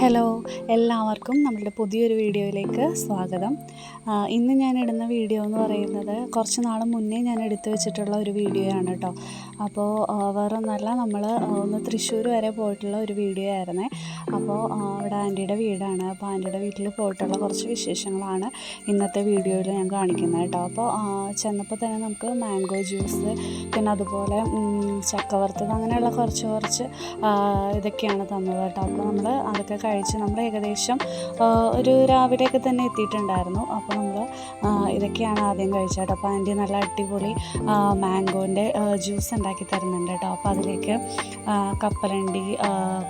Hello എല്ലാവർക്കും നമ്മളുടെ പുതിയൊരു വീഡിയോയിലേക്ക് സ്വാഗതം. ഇന്ന് ഞാൻ ഇടുന്ന വീഡിയോ എന്ന് പറയുന്നത് കുറച്ച് നാൾ മുന്നേ ഞാൻ എടുത്തു വെച്ചിട്ടുള്ള ഒരു വീഡിയോ ആണ് കേട്ടോ. അപ്പോൾ വേറൊന്നല്ല നമ്മൾ ഒന്ന് തൃശ്ശൂർ വരെ പോയിട്ടുള്ള ഒരു വീഡിയോ ആയിരുന്നേ. അപ്പോൾ അവിടെ ആന്റിയുടെ വീടാണ്. അപ്പോൾ ആന്റിയുടെ വീട്ടിൽ പോയിട്ടുള്ള കുറച്ച് വിശേഷങ്ങളാണ് ഇന്നത്തെ വീഡിയോയിൽ ഞാൻ കാണിക്കുന്നത് കേട്ടോ. അപ്പോൾ ചെന്നപ്പോൾ തന്നെ നമുക്ക് മാംഗോ ജ്യൂസ് പിന്നെ അതുപോലെ ചക്ക വറുത്തത് അങ്ങനെയുള്ള കുറച്ച് കുറച്ച് ഇതൊക്കെയാണ് തന്നത് കേട്ടോ. അപ്പോൾ നമ്മൾ അതൊക്കെ കഴിച്ച് നമ്മൾ ഏകദേശം ഒരു രാവിലെയൊക്കെ തന്നെ എത്തിയിട്ടുണ്ടായിരുന്നു. അപ്പോൾ നമ്മൾ ഇതൊക്കെയാണ് ആദ്യം കഴിച്ചത് കേട്ടോ. അപ്പോൾ ആന്റി നല്ല അടിപൊളി മാംഗോന്റെ ജ്യൂസ് ഉണ്ടാക്കി തരുന്നുണ്ട് കേട്ടോ. അപ്പോൾ അതിലേക്ക് കപ്പലണ്ടി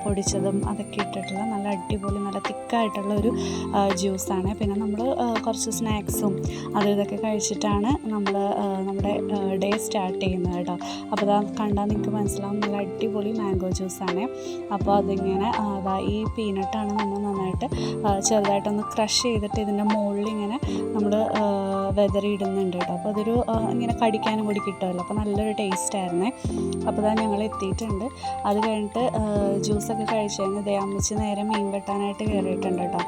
പൊടിച്ചതും അതൊക്കെ ഇട്ടിട്ടുള്ള നല്ല അടിപൊളി നല്ല തിക്കായിട്ടുള്ള ഒരു ജ്യൂസാണ്. പിന്നെ നമ്മൾ കുറച്ച് സ്നാക്സും അത് ഇതൊക്കെ കഴിച്ചിട്ടാണ് നമ്മൾ നമ്മുടെ ഡേ സ്റ്റാർട്ട് ചെയ്യുന്നത് കേട്ടോ. അപ്പോൾ അത് കണ്ടാൽ നിങ്ങൾക്ക് മനസ്സിലാവും നല്ല അടിപൊളി മാംഗോ ജ്യൂസാണ്. അപ്പോൾ അതിങ്ങനെ അതാ ഈ പീനട്ടാണ് നമ്മൾ നന്നായിട്ട് ചെറുതായിട്ടൊന്ന് ക്രഷ് ചെയ്തിട്ട് ഇതിന്റെ മുകളിൽ ഇങ്ങനെ നമ്മൾ വെതറിയിടുന്നുണ്ട് കേട്ടോ. അപ്പോൾ അതൊരു ഇങ്ങനെ കടിക്കാനും കൂടി കിട്ടുമല്ലോ. അപ്പോൾ നല്ലൊരു ടേസ്റ്റ് ആയിരുന്നേ. അപ്പോൾ ഇതാ ഞങ്ങൾ എത്തിയിട്ടുണ്ട്. അത് കഴിഞ്ഞിട്ട് ജ്യൂസൊക്കെ കഴിച്ച് കഴിഞ്ഞ് ദയാമിച്ച് നേരെ മീൻ വെട്ടാനായിട്ട് കയറിയിട്ടുണ്ട് കേട്ടോ.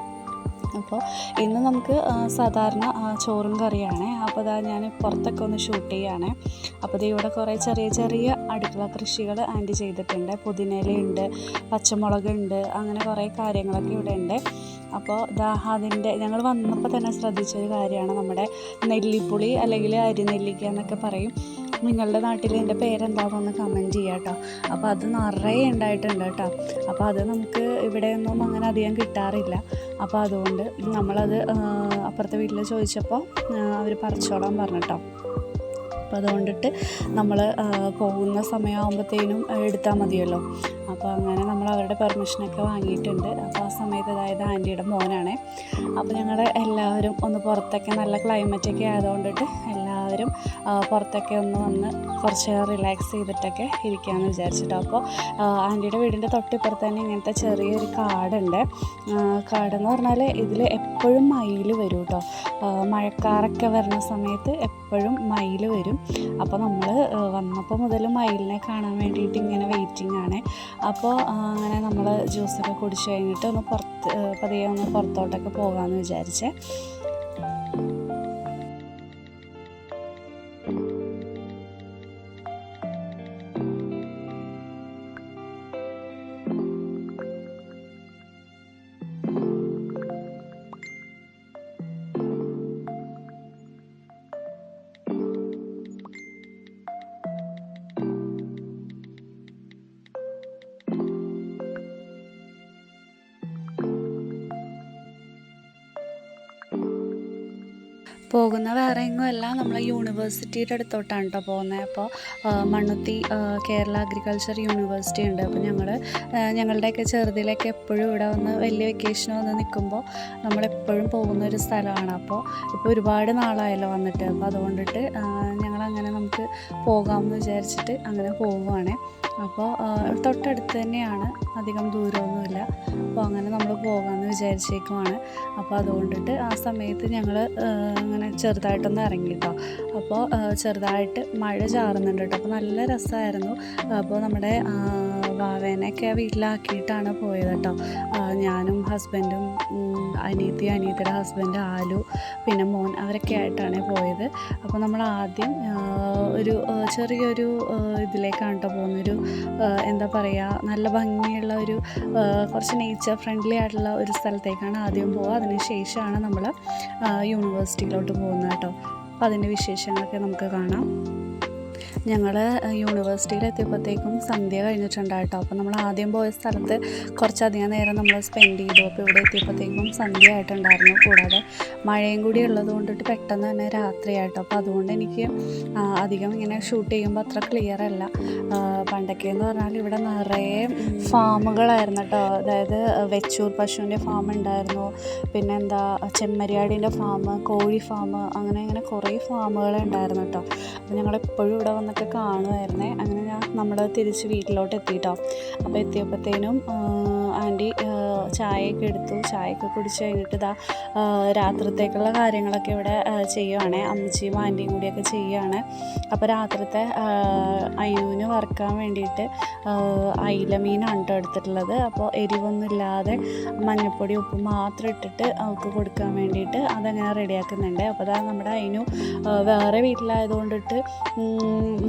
അപ്പോൾ ഇന്ന് നമുക്ക് സാധാരണ ചോറും കറിയാണ്. അപ്പോൾ ഇതാ ഞാൻ പുറത്തൊക്കെ ഒന്ന് ഷൂട്ട് ചെയ്യുകയാണ് അപ്പോൾ ഇത് ഇവിടെ കുറേ ചെറിയ ചെറിയ അടുക്കള കൃഷികൾ ആന്റി ചെയ്തിട്ടുണ്ട്. പുതിനയിലുണ്ട് പച്ചമുളകുണ്ട് അങ്ങനെ കുറേ കാര്യങ്ങളൊക്കെ ഇവിടെ ഉണ്ട്. അപ്പോൾ ഇതാ അതിന്റെ ഞങ്ങൾ വന്നപ്പോൾ തന്നെ ശ്രദ്ധിച്ചൊരു കാര്യമാണ് നമ്മുടെ നെല്ലിപ്പുളി അല്ലെങ്കിൽ അരിനെല്ലിക്ക എന്നൊക്കെ പറയും. നിങ്ങളുടെ നാട്ടിൽ എന്റെ പേരെന്താണെന്നൊന്ന് കമന്റ് ചെയ്യാം കേട്ടോ. അപ്പോൾ അത് നിറയെ ഉണ്ടായിട്ടുണ്ട് കേട്ടോ. അപ്പോൾ അത് നമുക്ക് ഇവിടെയൊന്നും അങ്ങനെ അധികം കിട്ടാറില്ല. അപ്പോൾ അതുകൊണ്ട് നമ്മളത് അപ്പുറത്തെ വീട്ടിൽ ചോദിച്ചപ്പോൾ അവർ പറിച്ചോളാൻ പറഞ്ഞിട്ടോ അപ്പോൾ അതുകൊണ്ടിട്ട് നമ്മൾ പോകുന്ന സമയമാകുമ്പോഴത്തേനും എടുത്താൽ മതിയല്ലോ. അപ്പോൾ അങ്ങനെ നമ്മൾ അവരുടെ പെർമിഷനൊക്കെ വാങ്ങിയിട്ടുണ്ട്. അപ്പോൾ ആ സമയത്ത് അതായത് ആന്റിയുടെ മോനാണേ. അപ്പോൾ ഞങ്ങൾ എല്ലാവരും ഒന്ന് പുറത്തൊക്കെ നല്ല ക്ലൈമറ്റൊക്കെ ആയതുകൊണ്ടിട്ട് എല്ലാവരും പുറത്തൊക്കെ ഒന്ന് വന്ന് കുറച്ച് റിലാക്സ് ചെയ്തിട്ടൊക്കെ ഇരിക്കാമെന്ന് വിചാരിച്ചിട്ടോ. അപ്പോൾ ആന്റിയുടെ വീടിന്റെ തൊട്ടിപ്പുറത്ത് തന്നെ ഇങ്ങനത്തെ ചെറിയൊരു കാടുണ്ട്. കാടെന്ന് പറഞ്ഞാൽ ഇതിൽ എപ്പോഴും മയിൽ വരും കേട്ടോ മഴക്കാറൊക്കെ വരുന്ന സമയത്ത് എപ്പോഴും മയിൽ വരും. അപ്പോൾ നമ്മൾ വന്നപ്പോൾ മുതൽ മയിലിനെ കാണാൻ വേണ്ടിയിട്ട് ഇങ്ങനെ വെയിറ്റിംഗ് ആണ്. അപ്പോൾ അങ്ങനെ നമ്മൾ ജ്യൂസൊക്കെ കുടിച്ച് കഴിഞ്ഞിട്ട് ഒന്ന് പുറത്ത് പതിയെ ഒന്ന് പുറത്തോട്ടൊക്കെ പോകാമെന്ന് വിചാരിച്ചേ. പോകുന്ന വേറെ എങ്ങും അല്ല. നമ്മൾ യൂണിവേഴ്സിറ്റിയുടെ അടുത്തോട്ടാണ് കേട്ടോ പോകുന്നത് അപ്പോൾ മണ്ണുത്തി കേരള അഗ്രികൾച്ചർ യൂണിവേഴ്സിറ്റി ഉണ്ട്. അപ്പോൾ ഞങ്ങൾ ഞങ്ങളുടെയൊക്കെ ചെറുതിലൊക്കെ എപ്പോഴും ഇവിടെ വന്ന് വലിയ വെക്കേഷൻ വന്ന് നിൽക്കുമ്പോൾ നമ്മളെപ്പോഴും പോകുന്ന ഒരു സ്ഥലമാണ്. അപ്പോൾ ഇപ്പോൾ ഒരുപാട് നാളായല്ലോ വന്നിട്ട്. അപ്പോൾ അതുകൊണ്ടിട്ട് ഞങ്ങളങ്ങനെ നമുക്ക് പോകാമെന്ന് വിചാരിച്ചിട്ട് അങ്ങനെ പോവുകയാണ് അപ്പോൾ തൊട്ടടുത്ത് തന്നെയാണ്. അധികം ദൂരമൊന്നുമില്ല. അപ്പോൾ അങ്ങനെ നമ്മൾ പോകാമെന്ന് വിചാരിച്ചേക്കുമാണ് അപ്പോൾ അതുകൊണ്ടിട്ട് ആ സമയത്ത് ഞങ്ങൾ അങ്ങനെ ചെറുതായിട്ടൊന്ന് ഇറങ്ങി കേട്ടോ അപ്പോൾ ചെറുതായിട്ട് മഴ ചാറുന്നുണ്ട് കേട്ടോ. അപ്പോൾ നല്ല രസമായിരുന്നു. അപ്പോൾ നമ്മുടെ വാവേനെയൊക്കെ വീട്ടിലാക്കിയിട്ടാണ് പോയത് കേട്ടോ. ഞാനും ഹസ്ബൻഡും ഉം, അനിയത്തിയുടെ ഹസ്ബൻഡ് ആലു പിന്നെ മോൻ അവരൊക്കെ ആയിട്ടാണ് പോയത്. അപ്പോൾ നമ്മൾ ആദ്യം ഒരു ചെറിയൊരു ഇതിലേക്കാണ് കേട്ടോ പോകുന്നൊരു എന്താ പറയുക നല്ല ഭംഗിയുള്ള ഒരു കുറച്ച് നേച്ചർ ഫ്രണ്ട്ലി ആയിട്ടുള്ള ഒരു സ്ഥലത്തേക്കാണ് ആദ്യം പോവുക. അതിന് ശേഷമാണ് നമ്മൾ യൂണിവേഴ്സിറ്റിയിലോട്ട് പോകുന്നത് കേട്ടോ അപ്പോൾ അതിന്റെ വിശേഷങ്ങളൊക്കെ നമുക്ക് കാണാം. ഞങ്ങൾ യൂണിവേഴ്സിറ്റിയിൽ എത്തിയപ്പോഴത്തേക്കും സന്ധ്യ കഴിഞ്ഞിട്ടുണ്ട് കേട്ടോ അപ്പോൾ നമ്മൾ ആദ്യം പോയ സ്ഥലത്ത് കുറച്ചധികം നേരം നമ്മൾ സ്പെൻഡ് ചെയ്തു. അപ്പോൾ ഇവിടെ എത്തിയപ്പോഴത്തേക്കും സന്ധ്യ ആയിട്ടുണ്ടായിരുന്നു. കൂടാതെ മഴയും കൂടി ഉള്ളത് കൊണ്ടിട്ട് പെട്ടെന്ന് തന്നെ രാത്രിയായിട്ടോ. അപ്പോൾ അതുകൊണ്ട് എനിക്ക് അധികം ഇങ്ങനെ ഷൂട്ട് ചെയ്യുമ്പോൾ അത്ര ക്ലിയർ അല്ല. പണ്ടൊക്കെ എന്ന് പറഞ്ഞാൽ ഇവിടെ നിറയെ ഫാമുകളായിരുന്നു കേട്ടോ. അതായത് വെച്ചൂർ പശുവിന്റെ ഫാം ഉണ്ടായിരുന്നു. പിന്നെ എന്താ ചെമ്മരിയാടിന്റെ ഫാം കോഴി ഫാം അങ്ങനെ അങ്ങനെ കുറേ ഫാമുകൾ ഉണ്ടായിരുന്നു കേട്ടോ. അപ്പോൾ ഞങ്ങളെപ്പോഴും ഇവിടെ വന്നിട്ട് കാണുമായിരുന്നേ അങ്ങനെ ഞാൻ നമ്മൾ തിരിച്ച് വീട്ടിലോട്ട് എത്തിയിട്ടോ അപ്പോൾ എത്തിയപ്പോഴത്തേനും ആന്റി ചായയൊക്കെ എടുത്തു ചായയൊക്കെ കുടിച്ച് കഴിഞ്ഞിട്ട് ഇതാ രാത്രിത്തേക്കുള്ള കാര്യങ്ങളൊക്കെ ഇവിടെ ചെയ്യുവാണ് ചെയ്യുവാണേ. അമ്മച്ചിയും ആന്റിയും കൂടിയൊക്കെ ചെയ്യുകയാണ് അപ്പോൾ രാത്രിത്തെ അയിനൂന് വറുക്കാൻ വേണ്ടിയിട്ട് അയില മീനാണ് കേട്ടോ എടുത്തിട്ടുള്ളത്. അപ്പോൾ എരിവൊന്നുമില്ലാതെ മഞ്ഞപ്പൊടി ഉപ്പ് മാത്രം ഇട്ടിട്ട് അവൾക്ക് കൊടുക്കാൻ വേണ്ടിയിട്ട് അതങ്ങനെ റെഡിയാക്കുന്നുണ്ട്. അപ്പോൾ അതാ നമ്മുടെ അയിനു വേറെ വീട്ടിലായതുകൊണ്ടിട്ട്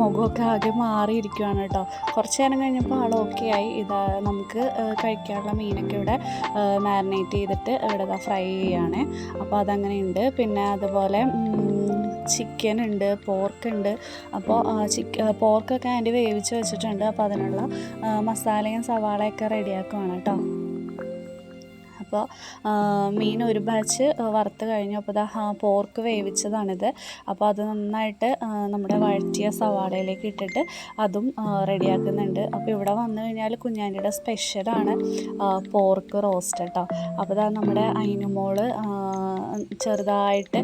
മുഖമൊക്കെ ആകെ മാറിയിരിക്കുകയാണ് കേട്ടോ കുറച്ച് നേരം കഴിഞ്ഞപ്പോൾ ആൾ ഓക്കെ ആയി. ഇതാ നമുക്ക് ആ, കഴിക്കാനുള്ള മീനൊക്കെ ഇവിടെ മാരിനേറ്റ് ചെയ്തിട്ട് ഇവിടെ ഫ്രൈ ചെയ്യുകയാണ് അപ്പോൾ അതങ്ങനെയുണ്ട്. പിന്നെ അതുപോലെ ചിക്കൻ ഉണ്ട് പോർക്ക് ഉണ്ട്. അപ്പോൾ ചിക്ക പോർക്കൊക്കെ ആന്റി വേവിച്ച് വെച്ചിട്ടുണ്ട്. അപ്പോൾ അതിനുള്ള മസാലയും സവാളയൊക്കെ റെഡിയാക്കുവാണ് കേട്ടോ. അപ്പോൾ മീൻ ഒരു ബാച്ച് വറുത്ത് കഴിഞ്ഞു. അപ്പോൾ ഇതാ പോർക്ക് വേവിച്ചതാണിത്. അപ്പോൾ അത് നന്നായിട്ട് നമ്മുടെ വഴറ്റിയ സവാളയിലേക്ക് ഇട്ടിട്ട് അതും റെഡിയാക്കുന്നുണ്ട്. അപ്പോൾ ഇവിടെ വന്നു കഴിഞ്ഞാൽ കുഞ്ഞാന്റെ സ്പെഷ്യലാണ് പോർക്ക് റോസ്റ്റ് കേട്ടോ അപ്പോൾ ഇതാ നമ്മുടെ അയിനുമോൾ ചെറുതായിട്ട്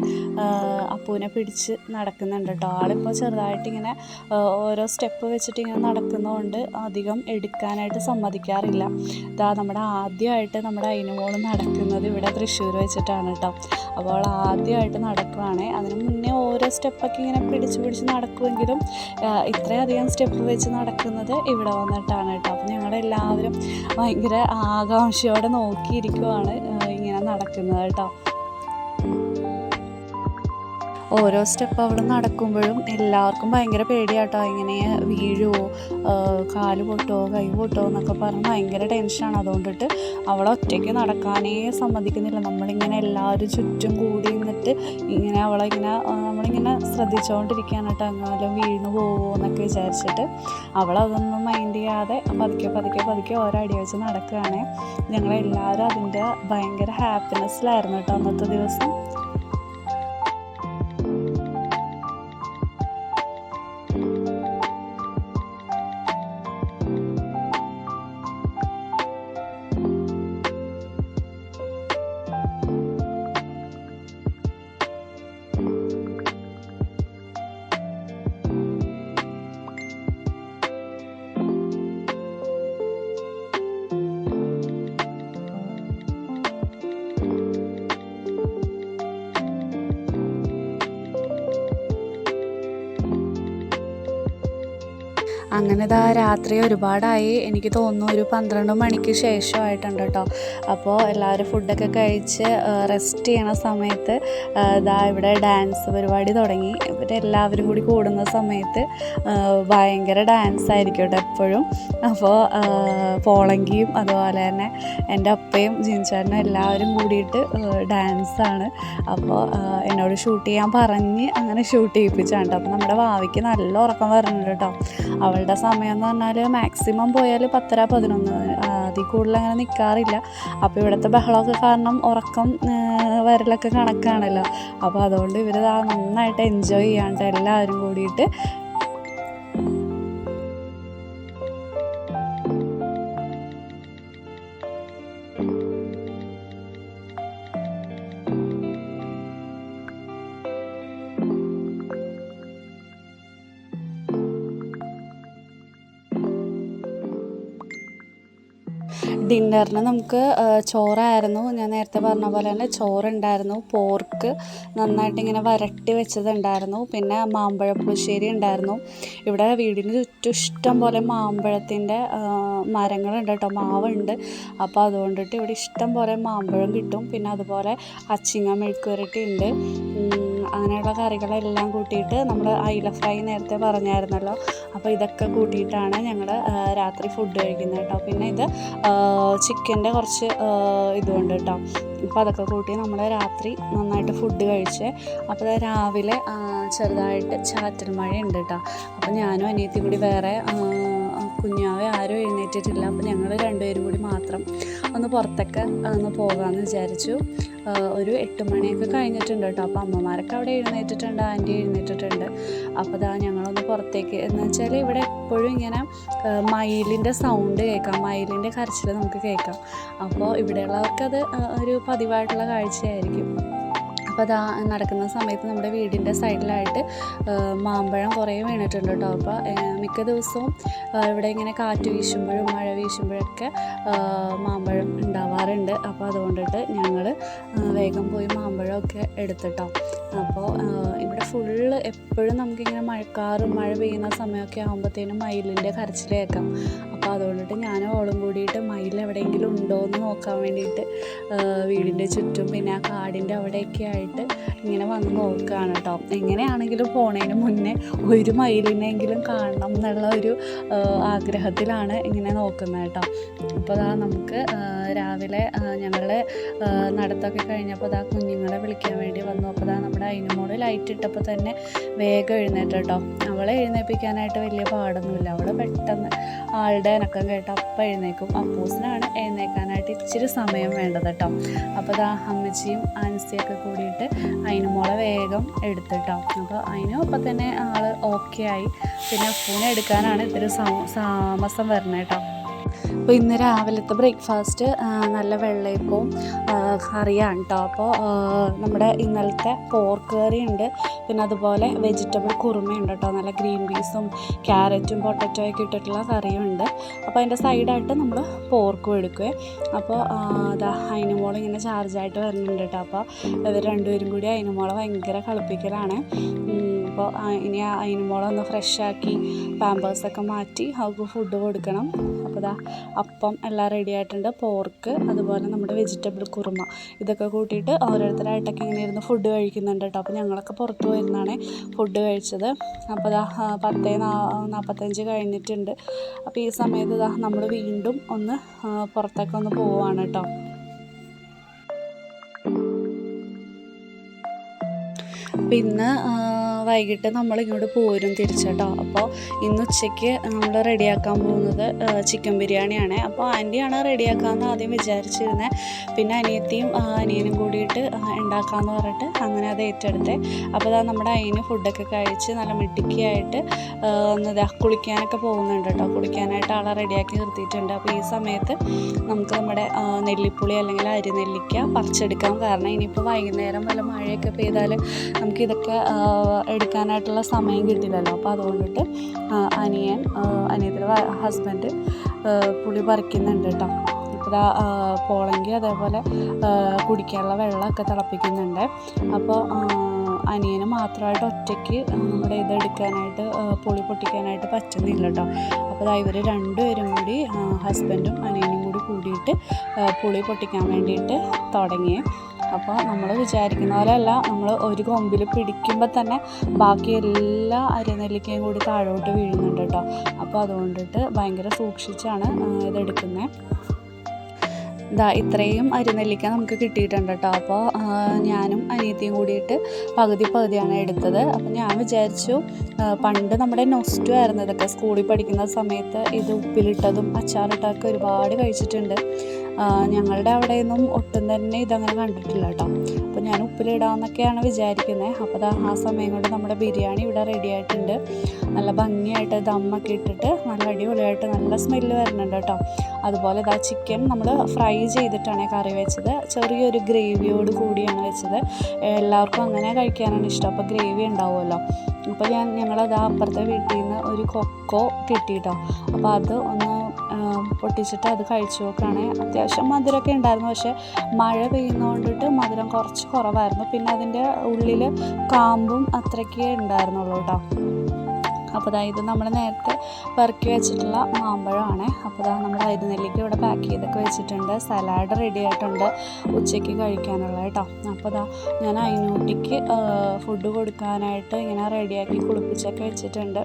അപ്പൂനെ പിടിച്ച് നടക്കുന്നുണ്ട് കേട്ടോ ആളിപ്പോൾ ചെറുതായിട്ട് ഇങ്ങനെ ഓരോ സ്റ്റെപ്പ് വെച്ചിട്ട് ഇങ്ങനെ നടക്കുന്നതുകൊണ്ട് അധികം എടുക്കാനായിട്ട് സമ്മതിക്കാറില്ല. ഇതാ നമ്മുടെ ആദ്യമായിട്ട് നമ്മുടെ അയിനുമോൾ നടക്കുന്നത് ഇവിടെ തൃശ്ശൂർ വെച്ചിട്ടാണ് കേട്ടോ അപ്പോൾ ആദ്യമായിട്ട് നടക്കുവാണ്. അതിന് മുന്നേ ഓരോ സ്റ്റെപ്പൊക്കെ ഇങ്ങനെ പിടിച്ച് പിടിച്ച് നടക്കുമെങ്കിലും ഇത്രയധികം സ്റ്റെപ്പ് വെച്ച് നടക്കുന്നത് ഇവിടെ വന്നിട്ടാണ് കേട്ടോ അപ്പോൾ ഞങ്ങളെല്ലാവരും ഭയങ്കര ആകാംക്ഷയോടെ നോക്കിയിരിക്കുവാണ് ഇങ്ങനെ നടക്കുന്നത് കേട്ടോ you ഓരോ സ്റ്റെപ്പ് അവിടെ നടക്കുമ്പോഴും എല്ലാവർക്കും ഭയങ്കര പേടിയാട്ടോ. ഇങ്ങനെ വീഴുവോ കാൽ പൊട്ടോ കൈ പൊട്ടോ എന്നൊക്കെ പറഞ്ഞ് ഭയങ്കര ടെൻഷനാണ്. അതുകൊണ്ടിട്ട് അവളെ ഒറ്റയ്ക്ക് നടക്കാനേ സമ്മതിക്കുന്നില്ല. നമ്മളിങ്ങനെ എല്ലാവരും ചുറ്റും കൂടി നിന്നിട്ട് ഇങ്ങനെ അവളെ ഇങ്ങനെ നമ്മളിങ്ങനെ ശ്രദ്ധിച്ചുകൊണ്ടിരിക്കുകയാണ് കേട്ടോ എങ്ങാനും വീണു പോവുമോ എന്നൊക്കെ വിചാരിച്ചിട്ട് അവളതൊന്നും മൈൻഡ് ചെയ്യാതെ പതുക്കെ പതുക്കെ പതുക്കെ ഓരോ അടി വെച്ച് നടക്കുകയാണ്. ഞങ്ങളെല്ലാവരും അതിന്റെ ഭയങ്കര ഹാപ്പിനെസ്സിലായിരുന്നു കേട്ടോ അന്നത്തെ ദിവസം. അങ്ങനെ ഇതാ രാത്രി ഒരുപാടായി. എനിക്ക് തോന്നുന്നു ഒരു പന്ത്രണ്ട് മണിക്ക് ശേഷമായിട്ടുണ്ട് കേട്ടോ അപ്പോൾ എല്ലാവരും ഫുഡൊക്കെ കഴിച്ച് റെസ്റ്റ് ചെയ്യണ സമയത്ത് ഇതാ ഇവിടെ ഡാൻസ് പരിപാടി തുടങ്ങി. ഇവരെല്ലാവരും കൂടി കൂടുന്ന സമയത്ത് ഭയങ്കര ഡാൻസ് ആയിരിക്കും കേട്ടോ എപ്പോഴും അപ്പോൾ പോളങ്കിയും അതുപോലെ തന്നെ എന്റെ അപ്പയും ജിൻചാനും എല്ലാവരും കൂടിയിട്ട് ഡാൻസാണ്. അപ്പോൾ എന്നോട് ഷൂട്ട് ചെയ്യാൻ പറഞ്ഞ് അങ്ങനെ ഷൂട്ട് ചെയ്യിപ്പിച്ചാണ് കേട്ടോ. അപ്പോൾ നമ്മുടെ ഭാവിക്ക് നല്ല ഉറക്കം വരുന്നുണ്ട് കേട്ടോ. അവളുടെ സമയം എന്ന് പറഞ്ഞാൽ മാക്സിമം പോയാൽ പത്തര പതിനൊന്ന് അതിൽ കൂടുതൽ അങ്ങനെ നിൽക്കാറില്ല അപ്പോൾ ഇവിടുത്തെ ബഹളമൊക്കെ കാരണം ഉറക്കം വരലൊക്കെ കണക്കാണല്ലോ. അപ്പോൾ അതുകൊണ്ട് ഇവർ നന്നായിട്ട് എൻജോയ് ചെയ്യാണ്ട് എല്ലാവരും കൂടിയിട്ട്. ഡിന്നറിന് നമുക്ക് ചോറായിരുന്നു. ഞാൻ നേരത്തെ പറഞ്ഞ പോലെ തന്നെ ചോറുണ്ടായിരുന്നു. പോർക്ക് നന്നായിട്ട് ഇങ്ങനെ വരട്ടി വെച്ചതുണ്ടായിരുന്നു. പിന്നെ മാമ്പഴ പുളിശ്ശേരി ഉണ്ടായിരുന്നു. ഇവിടെ വീടിന് ചുറ്റും ഇഷ്ടം പോലെ മാമ്പഴത്തിന്റെ മരങ്ങളുണ്ട് കേട്ടോ. മാവുണ്ട്. അപ്പോൾ അതുകൊണ്ടിട്ട് ഇവിടെ ഇഷ്ടം പോലെ മാമ്പഴം കിട്ടും. പിന്നെ അതുപോലെ അച്ചിങ്ങ മെഴുക്കുവരട്ടി ഉണ്ട്. അങ്ങനെയുള്ള കറികളെല്ലാം കൂട്ടിയിട്ട് നമ്മൾ അയില ഫ്രൈ നേരത്തെ പറഞ്ഞായിരുന്നല്ലോ. അപ്പോൾ ഇതൊക്കെ കൂട്ടിയിട്ടാണ് ഞങ്ങൾ രാത്രി ഫുഡ് കഴിക്കുന്നത് കേട്ടോ. പിന്നെ ഇത് ചിക്കന്റെ കുറച്ച് ഇതുണ്ട് കേട്ടോ. അപ്പോൾ അതൊക്കെ കൂട്ടി നമ്മൾ രാത്രി നന്നായിട്ട് ഫുഡ് കഴിച്ച് അപ്പോൾ രാവിലെ ചെറുതായിട്ട് ചാറ്റൽ മഴ ഉണ്ട് കേട്ടോ. അപ്പോൾ ഞാനും അനിയത്തി കൂടി വേറെ കുഞ്ഞാവെ ആരും എഴുന്നേറ്റിട്ടില്ല. അപ്പോൾ ഞങ്ങൾ രണ്ടുപേരും കൂടി മാത്രം ഒന്ന് പുറത്തൊക്കെ ഒന്ന് പോകാമെന്ന് വിചാരിച്ചു. ഒരു എട്ട് മണിയൊക്കെ കഴിഞ്ഞിട്ടുണ്ട് കേട്ടോ. അപ്പോൾ അമ്മമാരൊക്കെ അവിടെ എഴുന്നേറ്റിട്ടുണ്ട് ആന്റി എഴുന്നേറ്റിട്ടുണ്ട്. അപ്പോൾ ഇതാ ഞങ്ങളൊന്ന് പുറത്തേക്ക് എന്ന് വെച്ചാൽ ഇവിടെ എപ്പോഴും ഇങ്ങനെ മയിലിന്റെ സൗണ്ട് കേൾക്കാം. മയിലിന്റെ കരച്ചിൽ നമുക്ക് കേൾക്കാം. അപ്പോൾ ഇവിടെയുള്ളവർക്കത് ഒരു പതിവായിട്ടുള്ള കാഴ്ചയായിരിക്കും. അപ്പോൾ അതാ നടക്കുന്ന സമയത്ത് നമ്മുടെ വീടിന്റെ സൈഡിലായിട്ട് മാമ്പഴം കുറേ വീണിട്ടുണ്ട് കേട്ടോ. അപ്പോൾ മിക്ക ദിവസവും ഇവിടെ ഇങ്ങനെ കാറ്റ് വീശുമ്പോഴും മഴ വീശുമ്പോഴൊക്കെ മാമ്പഴം ഉണ്ടാവാറുണ്ട്. അപ്പോൾ അതുകൊണ്ടിട്ട് ഞങ്ങൾ വേഗം പോയി മാമ്പഴമൊക്കെ എടുത്തിട്ടോ. അപ്പോൾ ഇവിടെ ഫുള്ള് എപ്പോഴും നമുക്കിങ്ങനെ മഴക്കാറും മഴ പെയ്യുന്ന സമയമൊക്കെ ആകുമ്പോഴത്തേനും മയിലിന്റെ അപ്പോൾ അതുകൊണ്ടിട്ട് ഞാനും ഓളും കൂടിയിട്ട് മയിൽ എവിടെയെങ്കിലും ഉണ്ടോ എന്ന് നോക്കാൻ വേണ്ടിയിട്ട് വീടിന്റെ ചുറ്റും പിന്നെ ആ കാടിന്റെ അവിടെയൊക്കെ ആയിട്ട് ഇങ്ങനെ വന്ന് നോക്കുകയാണ് കേട്ടോ. എങ്ങനെയാണെങ്കിലും പോണതിന് മുന്നേ ഒരു മയിലിനെങ്കിലും കാണണം എന്നുള്ള ഒരു ആഗ്രഹത്തിലാണ് ഇങ്ങനെ നോക്കുന്നത് കേട്ടോ. അപ്പോൾ അതാ നമുക്ക് രാവിലെ ഞങ്ങളുടെ നടത്തൊക്കെ കഴിഞ്ഞപ്പോൾ അതാ കുഞ്ഞുങ്ങളെ വിളിക്കാൻ വേണ്ടി വന്നു. അപ്പോൾ അതാ നമ്മുടെ അതിനുമോട് ലൈറ്റ് ഇട്ടപ്പോൾ തന്നെ വേഗം എഴുന്നേറ്റ് കേട്ടോ. അവളെ എഴുന്നേൽപ്പിക്കാനായിട്ട് വലിയ പാടൊന്നുമില്ല. അവൾ പെട്ടെന്ന് ആളുടെ അനക്കം കേട്ട്. അപ്പം എഴുന്നേക്കും. അപ്പൂസിനാണ് എഴുന്നേക്കാനായിട്ട് ഇച്ചിരി സമയം വേണ്ടത് കേട്ടോ. അപ്പോൾ അതാ അമ്മച്ചിയും ആൻസിയൊക്കെ കൂടിയിട്ട് അതിന് മുള വേഗം എടുത്തിട്ടോ അപ്പോൾ അതിന് അപ്പം തന്നെ ആൾ ഓക്കെ ആയി. പിന്നെ അപ്പൂനെ എടുക്കാനാണ് ഇത്തിരി താമസം വരുന്നത് കേട്ടോ. അപ്പോൾ ഇന്ന് രാവിലത്തെ ബ്രേക്ക്ഫാസ്റ്റ് നല്ല വെള്ളയപ്പവും കറിയാണ് കേട്ടോ അപ്പോൾ നമ്മുടെ ഇന്നലത്തെ പോർക്ക് കറി ഉണ്ട് പിന്നെ അതുപോലെ വെജിറ്റബിൾ കുറുമയുണ്ട് കേട്ടോ നല്ല ഗ്രീൻ പീസും ക്യാരറ്റും പൊട്ടറ്റോയൊക്കെ ഇട്ടിട്ടുള്ള കറിയും ഉണ്ട്. അപ്പോൾ അതിന്റെ സൈഡായിട്ട് നമ്മൾ പോർക്കും എടുക്കുവേ. അപ്പോൾ അതാ അതാ അതിനുമോൾ ഇങ്ങനെ ചാർജായിട്ട് വരുന്നുണ്ട് കേട്ടോ അപ്പോൾ ഇവർ രണ്ടുപേരും കൂടി അതിനുമോളെ ഭയങ്കര കളിപ്പിക്കലാണ്. അപ്പോൾ ഇനി അതിനുമോളെ ഒന്ന് ഫ്രഷാക്കി പാമ്പേഴ്സൊക്കെ മാറ്റി അവൾക്ക് ഫുഡ് കൊടുക്കണം. അപ്പോൾ ദാ അപ്പം എല്ലാം റെഡി ആയിട്ടുണ്ട്. പോർക്ക് അതുപോലെ നമ്മുടെ വെജിറ്റബിൾ കുറുമ ഇതൊക്കെ കൂട്ടിയിട്ട് ഓരോരുത്തരായിട്ടൊക്കെ ഇങ്ങനെ ഇരുന്ന് ഫുഡ് കഴിക്കുന്നുണ്ട് കേട്ടോ. അപ്പോൾ ഞങ്ങളൊക്കെ പുറത്ത് പോയിരുന്നാണ് ഫുഡ് കഴിച്ചത്. അപ്പോൾ ആ, പത്തേ നാൽപ്പത്തഞ്ച് കഴിഞ്ഞിട്ടുണ്ട്. അപ്പോൾ ഈ സമയത്ത് ഇതാ നമ്മൾ വീണ്ടും ഒന്ന് പുറത്തൊക്കെ ഒന്ന് പോവുകയാണ് കേട്ടോ. പിന്നെ വൈകിട്ട് നമ്മൾ ഇങ്ങോട്ട് പോരും തിരിച്ചട്ടോ. അപ്പോൾ ഇന്ന് ഉച്ചയ്ക്ക് നമ്മൾ റെഡിയാക്കാൻ പോകുന്നത് ചിക്കൻ ബിരിയാണിയാണ്. അപ്പോൾ ആന്റിയാണ് റെഡിയാക്കാമെന്ന് ആദ്യം വിചാരിച്ചിരുന്നത് പിന്നെ അനിയത്തിയും അനിയനും കൂടിയിട്ട് ഉണ്ടാക്കാമെന്ന് പറഞ്ഞിട്ട് അങ്ങനെ അത് ഏറ്റെടുത്തേ. അപ്പോൾ അതാ നമ്മുടെ അതിന് ഫുഡൊക്കെ കഴിച്ച് നല്ല മിടുക്കിയായിട്ട് എന്താ കുളിക്കാനൊക്കെ പോകുന്നുണ്ട് കേട്ടോ. കുളിക്കാനായിട്ട് ആളെ റെഡിയാക്കി നിർത്തിയിട്ടുണ്ട്. അപ്പോൾ ഈ സമയത്ത് നമുക്ക് നമ്മുടെ നെല്ലിപ്പുളി അല്ലെങ്കിൽ അരിനെല്ലിക്ക പറിച്ചെടുക്കാം. കാരണം ഇനിയിപ്പോൾ വൈകുന്നേരം വല്ല മഴയൊക്കെ പെയ്താൽ നമുക്കിതൊക്കെ എടുക്കാനായിട്ടുള്ള സമയം കിട്ടില്ലല്ലോ. അപ്പോൾ അതുകൊണ്ടിട്ട് അനിയൻ അനിയത്തിന്റെ ഹസ്ബൻഡ് പുളി പറിക്കുന്നുണ്ട് കേട്ടോ. ഇത്ര പോളങ്കി അതേപോലെ കുടിക്കാനുള്ള വെള്ളമൊക്കെ തിളപ്പിക്കുന്നുണ്ട്. അപ്പോൾ അനിയന് മാത്രമായിട്ട് ഒറ്റയ്ക്ക് നമ്മുടെ ഇത് എടുക്കാനായിട്ട് ആ, പുളി പൊട്ടിക്കാനായിട്ട് പറ്റുന്നില്ല കേട്ടോ. അപ്പോൾ ഇവർ രണ്ടുപേരും കൂടി ഹസ്ബൻഡും അനിയനും കൂടി കൂടിയിട്ട് പുളി പൊട്ടിക്കാൻ വേണ്ടിയിട്ട് തുടങ്ങി. അപ്പോൾ നമ്മൾ വിചാരിക്കുന്ന പോലെയല്ല. നമ്മൾ ഒരു കൊമ്പിൽ പിടിക്കുമ്പോൾ തന്നെ ബാക്കി എല്ലാ അരിനെല്ലിക്കയും കൂടി താഴോട്ട് വീഴുന്നുണ്ട് കേട്ടോ അപ്പോൾ അതുകൊണ്ടിട്ട് ഭയങ്കര സൂക്ഷിച്ചാണ് ഇതെടുക്കുന്നത് ഇതാ ഇത്രയും അരിനെല്ലിക്ക നമുക്ക് കിട്ടിയിട്ടുണ്ട് കേട്ടോ അപ്പോൾ ഞാനും അനിയത്തിയും കൂടിയിട്ട് പകുതി പകുതിയാണ് എടുത്തത്. അപ്പോൾ ഞാൻ വിചാരിച്ചു പണ്ട് നമ്മുടെ നൊസ്റ്റു ആയിരുന്നു ഇതൊക്കെ. സ്കൂളിൽ പഠിക്കുന്ന സമയത്ത് ഇത് ഉപ്പിലിട്ടതും അച്ചാറിട്ടതൊക്കെ ഒരുപാട് കഴിച്ചിട്ടുണ്ട്. ആ, അവിടെ നിന്നും ഒട്ടും തന്നെ ഇതങ്ങനെ കണ്ടിട്ടില്ല കേട്ടോ. അപ്പോൾ ഞാൻ ഉപ്പിലിടാമെന്നൊക്കെയാണ് വിചാരിക്കുന്നത് അപ്പോൾ ആ സമയം കൊണ്ട് നമ്മുടെ ബിരിയാണി ഇവിടെ റെഡി ആയിട്ടുണ്ട്. നല്ല ഭംഗിയായിട്ട് ദമ്മൊക്കെ ഇട്ടിട്ട് നല്ല അടിപൊളിയായിട്ട് നല്ല സ്മെല്ല് വരുന്നുണ്ട് കേട്ടോ. അതുപോലെ ഇതാ ചിക്കൻ നമ്മൾ ഫ്രൈ ചെയ്തിട്ടാണ് കറി വെച്ചത്. ചെറിയൊരു ഗ്രേവിയോട് കൂടിയാണ് വെച്ചത്. എല്ലാവർക്കും അങ്ങനെ കഴിക്കാനാണ് ഇഷ്ടം. അപ്പോൾ ഗ്രേവി ഉണ്ടാവുമല്ലോ. അപ്പോൾ ഞാൻ ഞങ്ങളത് അപ്പുറത്തെ വീട്ടിൽ നിന്ന് ഒരു കൊക്കോ കിട്ടിയിട്ടോ അപ്പോൾ അത് ഒന്ന് പൊട്ടിച്ചിട്ട് അത് കഴിച്ചു നോക്കുകയാണ്. അത്യാവശ്യം മധുരമൊക്കെ ഉണ്ടായിരുന്നു. പക്ഷേ മഴ പെയ്യുന്നതുകൊണ്ടിട്ട് മധുരം കുറച്ച് കുറവായിരുന്നു. പിന്നെ അതിന്റെ ഉള്ളിൽ കാമ്പും അത്രയ്ക്കേ ഉണ്ടായിരുന്നുള്ളൂ കേട്ടോ. അപ്പോൾ ദാ ഇത് നമ്മൾ നേരത്തെ പെറുക്കി വെച്ചിട്ടുള്ള മാമ്പഴമാണ്. അപ്പോൾ ദാ നമ്മൾ അരിനെല്ലിക്ക ഇവിടെ പാക്ക് ചെയ്തൊക്കെ വെച്ചിട്ടുണ്ട്. സലാഡ് റെഡി ആയിട്ടുണ്ട് ഉച്ചയ്ക്ക് കഴിക്കാനുള്ള കേട്ടോ. അപ്പോൾ ദാ ഞാൻ അതിനൂട്ടിക്ക് ഫുഡ് കൊടുക്കാനായിട്ട് ഇങ്ങനെ റെഡിയാക്കി കുളിപ്പിച്ചൊക്കെ വെച്ചിട്ടുണ്ട്.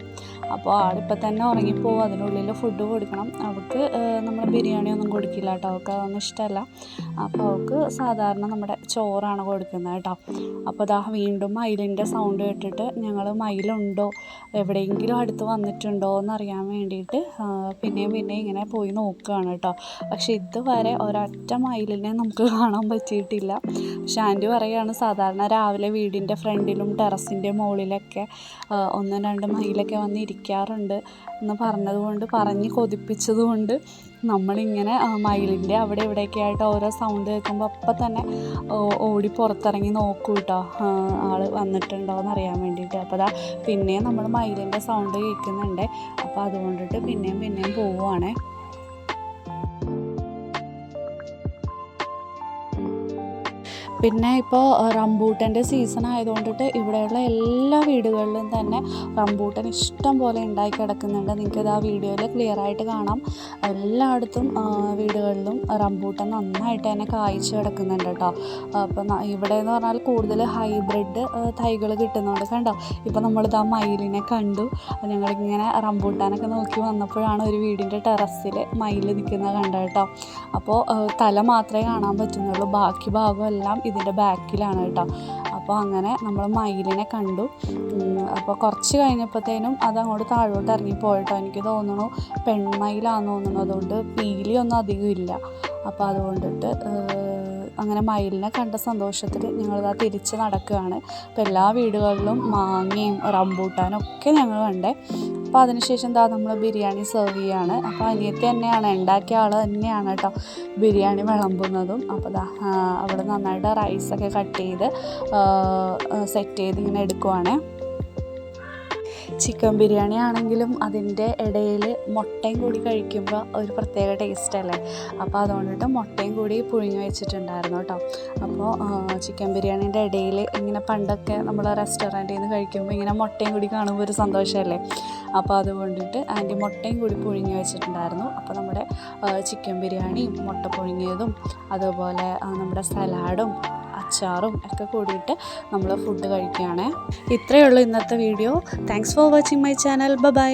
അപ്പോൾ ആളിപ്പോൾ തന്നെ ഉറങ്ങിപ്പോവും. അതിനുള്ളിൽ ഫുഡ് കൊടുക്കണം. അവൾക്ക് നമ്മൾ ബിരിയാണി ഒന്നും കൊടുക്കില്ല കേട്ടോ. അവൾക്ക് അതൊന്നും ഇഷ്ടമല്ല. അപ്പോൾ അവൾക്ക് സാധാരണ നമ്മുടെ ചോറാണ് കൊടുക്കുന്നത് കേട്ടോ. അപ്പോൾ ദാ വീണ്ടും മയിലിന്റെ സൗണ്ട് കേട്ടിട്ട് ഞങ്ങൾ മയിലുണ്ടോ? എവിടെയെങ്കിലും അടുത്ത് വന്നിട്ടുണ്ടോ എന്നറിയാൻ വേണ്ടിയിട്ട് ആ, പിന്നെയും പിന്നെയും ഇങ്ങനെ പോയി നോക്കുകയാണ് കേട്ടോ. പക്ഷേ ഇതുവരെ ഒരൊറ്റ മയിലിനെ നമുക്ക് കാണാൻ പറ്റിയിട്ടില്ല. പക്ഷെ ആന്റി പറയുകയാണ് സാധാരണ രാവിലെ വീടിന്റെ ഫ്രണ്ടിലും ടെറസിന്റെ മുകളിലൊക്കെ ഒന്ന് ഒന്നും രണ്ട് മയിലൊക്കെ വന്ന് ഇരിക്കാറുണ്ട് എന്ന് പറഞ്ഞതുകൊണ്ട് പറഞ്ഞ് കൊതിപ്പിച്ചതുകൊണ്ട് നമ്മളിങ്ങനെ മയിലിന്റെ അവിടെ ഇവിടെയൊക്കെ ആയിട്ട് ഓരോ സൗണ്ട് കേൾക്കുമ്പോൾ അപ്പം തന്നെ ഓടി പുറത്തിറങ്ങി നോക്കൂ കേട്ടോ ആൾ വന്നിട്ടുണ്ടോ എന്ന് അറിയാൻ വേണ്ടിയിട്ട്. അപ്പോൾ അതാ പിന്നെയും നമ്മൾ മയിലിന്റെ സൗണ്ട് കേൾക്കുന്നുണ്ട്. അപ്പോൾ അതുകൊണ്ടിട്ട് പിന്നെയും പിന്നെയും പോവുകയാണേ പിന്നെ ഇപ്പോൾ റംബൂട്ടന്റെ സീസൺ ആയതുകൊണ്ടിട്ട് ഇവിടെയുള്ള എല്ലാ വീടുകളിലും തന്നെ റംബൂട്ടൻ ഇഷ്ടം പോലെ ഉണ്ടായി കിടക്കുന്നുണ്ട്. നിങ്ങൾക്കിത് ആ വീഡിയോയിൽ ക്ലിയർ ആയിട്ട് കാണാം. എല്ലായിടത്തും വീടുകളിലും റംബൂട്ടൻ നന്നായിട്ട് തന്നെ കായ്ച്ച് കിടക്കുന്നുണ്ട് കേട്ടോ. അപ്പം ഇവിടെ എന്ന് പറഞ്ഞാൽ കൂടുതൽ ഹൈബ്രിഡ് തൈകൾ കിട്ടുന്നുണ്ട് കണ്ടോ? ഇപ്പോൾ നമ്മളിത് ആ മയിലിനെ കണ്ടു. ഞങ്ങളിങ്ങനെ റംബൂട്ടാനൊക്കെ നോക്കി വന്നപ്പോഴാണ് ഒരു വീടിന്റെ ടെറസിൽ മയിൽ നിൽക്കുന്നത് കണ്ടത് കേട്ടോ. അപ്പോൾ തല മാത്രമേ കാണാൻ പറ്റുന്നുള്ളൂ. ബാക്കി ഭാഗം എല്ലാം ഇതിന്റെ ബാക്കിലാണ് കേട്ടോ. അപ്പോൾ അങ്ങനെ നമ്മൾ മയിലിനെ കണ്ടു. അപ്പോൾ കുറച്ച് കഴിഞ്ഞപ്പോഴത്തേനും അത് അങ്ങോട്ട് താഴോട്ട് ഇറങ്ങിപ്പോയിട്ടോ എനിക്ക് തോന്നുന്നു പെൺമയിലാന്ന് തോന്നുന്നു. അതുകൊണ്ട് പീലിയൊന്നും അധികം ഇല്ല. അപ്പോൾ അതുകൊണ്ടിട്ട് അങ്ങനെ മയിലിനെ കണ്ട സന്തോഷത്തിൽ ഞങ്ങളിതാ തിരിച്ച് നടക്കുകയാണ്. അപ്പോൾ എല്ലാ വീടുകളിലും മാങ്ങയും റംബൂട്ടാനും ഒക്കെ ഞങ്ങൾ കണ്ടേ. അപ്പോൾ അതിനുശേഷം എന്താ നമ്മൾ ബിരിയാണി സെർവ് ചെയ്യാണ്. അപ്പോൾ അനിയത്തി തന്നെയാണ് ഉണ്ടാക്കിയ ആൾ തന്നെയാണ് കേട്ടോ ബിരിയാണി വിളമ്പുന്നതും. അപ്പോൾ ദാ അവിടെ നന്നായിട്ട് റൈസൊക്കെ കട്ട് ചെയ്ത് സെറ്റ് ചെയ്ത് ഇങ്ങനെ എടുക്കുവാണേ. ചിക്കൻ ബിരിയാണി ആണെങ്കിലും അതിന്റെ ഇടയിൽ മുട്ടയും കൂടി കഴിക്കുമ്പോൾ ഒരു പ്രത്യേക ടേസ്റ്റ് അല്ലേ? അപ്പോൾ അതുകൊണ്ടിട്ട് മുട്ടയും കൂടി പുഴുങ്ങി വെച്ചിട്ടുണ്ടായിരുന്നു കേട്ടോ. അപ്പോൾ ചിക്കൻ ബിരിയാണീന്റെ ഇടയിൽ ഇങ്ങനെ പണ്ടൊക്കെ നമ്മൾ റെസ്റ്റോറന്റിൽ നിന്ന് കഴിക്കുമ്പോൾ ഇങ്ങനെ മുട്ടയും കൂടി കാണുമ്പോൾ ഒരു സന്തോഷമല്ലേ? അപ്പോൾ അതുകൊണ്ടിട്ട് ആന്റി മുട്ടയും കൂടി പുഴുങ്ങി വെച്ചിട്ടുണ്ടായിരുന്നു. അപ്പോൾ നമ്മുടെ ചിക്കൻ ബിരിയാണിയും മുട്ട പുഴുങ്ങിയതും അതുപോലെ നമ്മുടെ സലാഡും അച്ചാറും ഒക്കെ കൂടിയിട്ട് നമ്മൾ ഫുഡ് കഴിക്കുകയാണ്. ഇത്രയേ ഉള്ളൂ ഇന്നത്തെ video thanks for watching my channel bye